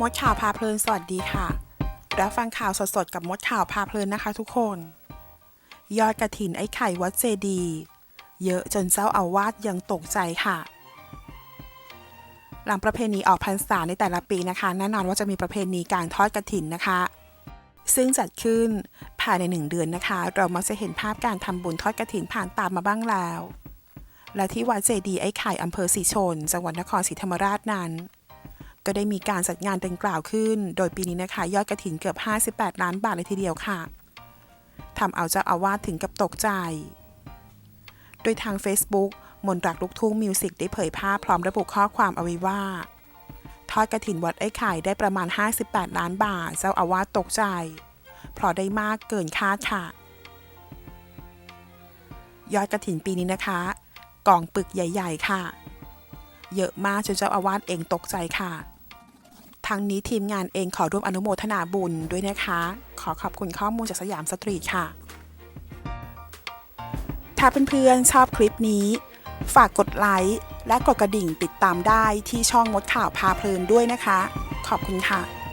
มดข่าวพาเพลินสวัสดีค่ะ รับฟังข่าวสดๆกับมดข่าวพาเพลินนะคะทุกคน ยอดกระถินไอ้ไข่วัดเจดี เยอะจนเจ้าอาวาสยังตกใจค่ะ หลังประเพณีออกพรรษาในแต่ละปีนะคะ แน่นอนว่าจะมีประเพณีการทอดกระถินนะคะ ซึ่งจัดขึ้นภายในหนึ่งเดือนนะคะ เรามักจะเห็นภาพการทำบุญทอดกระถินผ่านตามมาบ้างแล้ว และที่วัดเจดีไอ้ไข่อำเภอสีชน จังหวัดนครศรีธรรมราชนั้น ก็ได้มีการจัดงานดังกล่าวขึ้น โดยปีนี้นะคะ ยอดกระถินเกือบ 58 ล้านบาทเลยทีเดียวค่ะทำเอาเจ้าอาวาสถึงกับตกใจ โดยทาง Facebook มนตรักลูกทุ่งมิวสิกได้เผยภาพพร้อมระบุข้อความเอาไว้ว่า ทอดกระถินวัดไอ้ไข่ได้ประมาณ 58 ล้านบาท เจ้าอาวาสตกใจ เพราะได้มากเกินคาดค่ะ ยอดกระถินปีนี้นะคะ กล่องปึกใหญ่ ๆ ค่ะ เยอะมากจนเจ้าอาวาสเองตกใจค่ะ ทั้งนี้ทีมงานเองขอร่วมอนุโมทนาบุญด้วยนะคะ ขอขอบคุณข้อมูลจากสยามสตรีทค่ะ ถ้าเพื่อนๆชอบคลิปนี้ ฝากกดไลค์และกดกระดิ่งติดตามได้ที่ช่องมดข่าวพาเพลินด้วยนะคะ ขอบคุณค่ะ